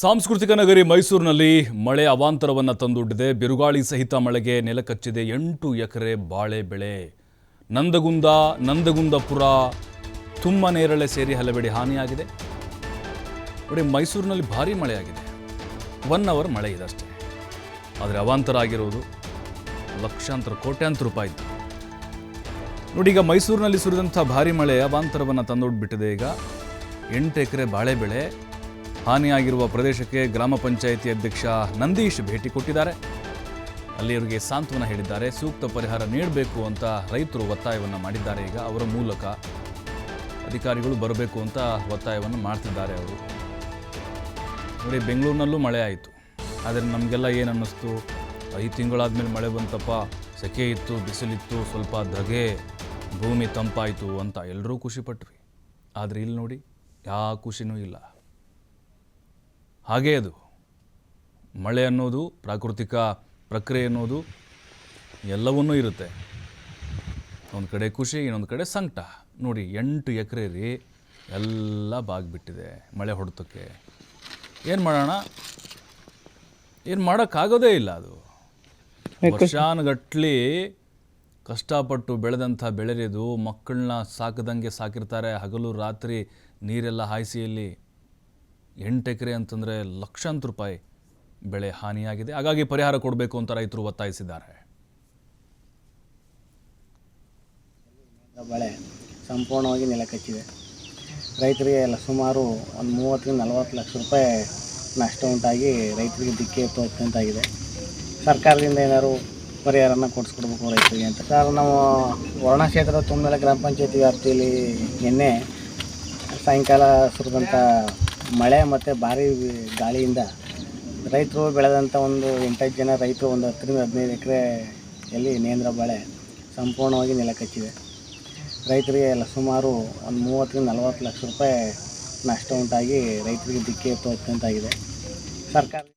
ಸಾಂಸ್ಕೃತಿಕ ನಗರಿ ಮೈಸೂರಿನಲ್ಲಿ ಮಳೆ ಅವಾಂತರವನ್ನು ತಂದೊಡ್ಡಿದೆ. ಬಿರುಗಾಳಿ ಸಹಿತ ಮಳೆಗೆ ನೆಲಕಚ್ಚಿದೆ ಎಂಟು ಎಕರೆ ಬಾಳೆ ಬೆಳೆ. ನಂದಗುಂದ, ನಂದಗುಂದಪುರ ತುಂಬ ನೇರಳೆ ಸೇರಿ ಹಲವೆಡೆ ಹಾನಿಯಾಗಿದೆ. ನೋಡಿ, ಮೈಸೂರಿನಲ್ಲಿ ಭಾರಿ ಮಳೆಯಾಗಿದೆ. ಒನ್ ಅವರ್ ಮಳೆ ಇದೆ ಅಷ್ಟೇ ಆದರೆ ಅವಾಂತರ ಆಗಿರೋದು ಲಕ್ಷಾಂತರ, ಕೋಟ್ಯಾಂತರ ರೂಪಾಯಿ ನೋಡಿ, ಈಗ ಮೈಸೂರಿನಲ್ಲಿ ಸುರಿದಂಥ ಭಾರಿ ಮಳೆ ಅವಾಂತರವನ್ನು ತಂದೊಡ್ಬಿಟ್ಟಿದೆ. ಈಗ ಎಂಟು ಎಕರೆ ಬಾಳೆ ಬೆಳೆ. ಹಾನಿಯಾಗಿರುವ ಪ್ರದೇಶಕ್ಕೆ ಗ್ರಾಮ ಪಂಚಾಯಿತಿ ಅಧ್ಯಕ್ಷ ನಂದೀಶ್ ಭೇಟಿ ಕೊಟ್ಟಿದ್ದಾರೆ. ಅಲ್ಲಿ ಅವರಿಗೆ ಸಾಂತ್ವನ ಹೇಳಿದ್ದಾರೆ. ಸೂಕ್ತ ಪರಿಹಾರ ನೀಡಬೇಕು ಅಂತ ರೈತರು ಒತ್ತಾಯವನ್ನು ಮಾಡಿದ್ದಾರೆ. ಈಗ ಅವರ ಮೂಲಕ ಅಧಿಕಾರಿಗಳು ಬರಬೇಕು ಅಂತ ಒತ್ತಾಯವನ್ನು ಮಾಡ್ತಿದ್ದಾರೆ ಅವರು. ನೋಡಿ, ಬೆಂಗಳೂರಿನಲ್ಲೂ ಮಳೆ ಆಯಿತು. ಆದರೆ ನಮಗೆಲ್ಲ ಏನು ಅನ್ನಿಸ್ತು? ಐದು ತಿಂಗಳಾದಮೇಲೆ ಮಳೆ ಬಂತಪ್ಪ. ಸೆಕೆ ಇತ್ತು, ಬಿಸಿಲಿತ್ತು, ಸ್ವಲ್ಪ ಧಗೆ, ಭೂಮಿ ತಂಪಾಯಿತು ಅಂತ ಎಲ್ಲರೂ ಖುಷಿಪಟ್ವಿ. ಆದರೆ ಇಲ್ಲಿ ನೋಡಿ ಯಾವ ಖುಷಿನೂ ಇಲ್ಲ. ಹಾಗೇ ಅದು. ಮಳೆ ಅನ್ನೋದು ಪ್ರಾಕೃತಿಕ ಪ್ರಕ್ರಿಯೆ ಅನ್ನೋದು ಎಲ್ಲವನ್ನೂ ಇರುತ್ತೆ. ಒಂದು ಕಡೆ ಖುಷಿ ಇನ್ನೊಂದು ಕಡೆ ಸಂಕಟ. ನೋಡಿ ಎಂಟು ಎಕರೆ ರೀ ಎಲ್ಲ ಬಾಗ್ಬಿಟ್ಟಿದೆ ಮಳೆ ಹೊಡೆತಕ್ಕೆ. ಏನು ಮಾಡೋಣ? ಏನು ಮಾಡೋಕ್ಕಾಗೋದೇ ಇಲ್ಲ ಅದು. ವರ್ಷಾನುಗಟ್ಲಿ ಕಷ್ಟಪಟ್ಟು ಬೆಳೆದಂಥ ಬೆಳೆರಿದು ಮಕ್ಕಳನ್ನ ಸಾಕದಂಗೆ ಸಾಕಿರ್ತಾರೆ. ಹಗಲು ರಾತ್ರಿ ನೀರೆಲ್ಲ ಹಾಯಿಸಿಯಲ್ಲಿ ಎಂಟು ಎಕರೆ ಅಂತಂದರೆ ಲಕ್ಷಾಂತರ ರೂಪಾಯಿ ಬೆಳೆ ಹಾನಿಯಾಗಿದೆ. ಹಾಗಾಗಿ ಪರಿಹಾರ ಕೊಡಬೇಕು ಅಂತ ರೈತರು ಒತ್ತಾಯಿಸಿದ್ದಾರೆ. ಬೆಳೆ ಸಂಪೂರ್ಣವಾಗಿ ನೆಲಕಚ್ಚಿದೆ ರೈತರಿಗೆ ಎಲ್ಲ ಸುಮಾರು ಒಂದು ಮೂವತ್ತರಿಂದ ನಲವತ್ತು ಲಕ್ಷ ರೂಪಾಯಿ ನಷ್ಟ ಉಂಟಾಗಿ ರೈತರಿಗೆ ದಿಕ್ಕೆ ತೋರ್ತಂತಾಗಿದೆ ಸರ್ಕಾರದಿಂದ ಏನಾದ್ರು ಪರಿಹಾರನ ಕೊಡಿಸ್ಕೊಡ್ಬೇಕು ರೈತರಿಗೆ ಅಂತ. ಸರ್ ನಾವು ವರ್ಣ ಕ್ಷೇತ್ರದ ತುಂಬೆಲ್ಲ ಗ್ರಾಮ ಪಂಚಾಯತಿ ವ್ಯಾಪ್ತಿಯಲ್ಲಿ ನಿನ್ನೆ ಸಾಯಂಕಾಲ ಸುರಿದಂಥ ಮಳೆ ಮತ್ತು ಭಾರಿ ಗಾಳಿಯಿಂದ ರೈತರು ಬೆಳೆದಂಥ ಒಂದು ಎಂಟೈದು ಜನ ರೈತರು ಒಂದು ಹತ್ತರಿಂದ ಹದಿನೈದು ಎಕರೆಯಲ್ಲಿ ನೇಂದ್ರ ಬಾಳೆ ಸಂಪೂರ್ಣವಾಗಿ ನೆಲಕಚ್ಚಿದೆ ರೈತರಿಗೆ ಎಲ್ಲ ಸುಮಾರು ಒಂದು ಮೂವತ್ತರಿಂದ ನಲವತ್ತು ಲಕ್ಷ ರೂಪಾಯಿ ನಷ್ಟ ಉಂಟಾಗಿ ರೈತರಿಗೆ ದಿಕ್ಕೆ ತೋರಿಸಿದಂತಾಗಿದೆ ಸರ್ಕಾರ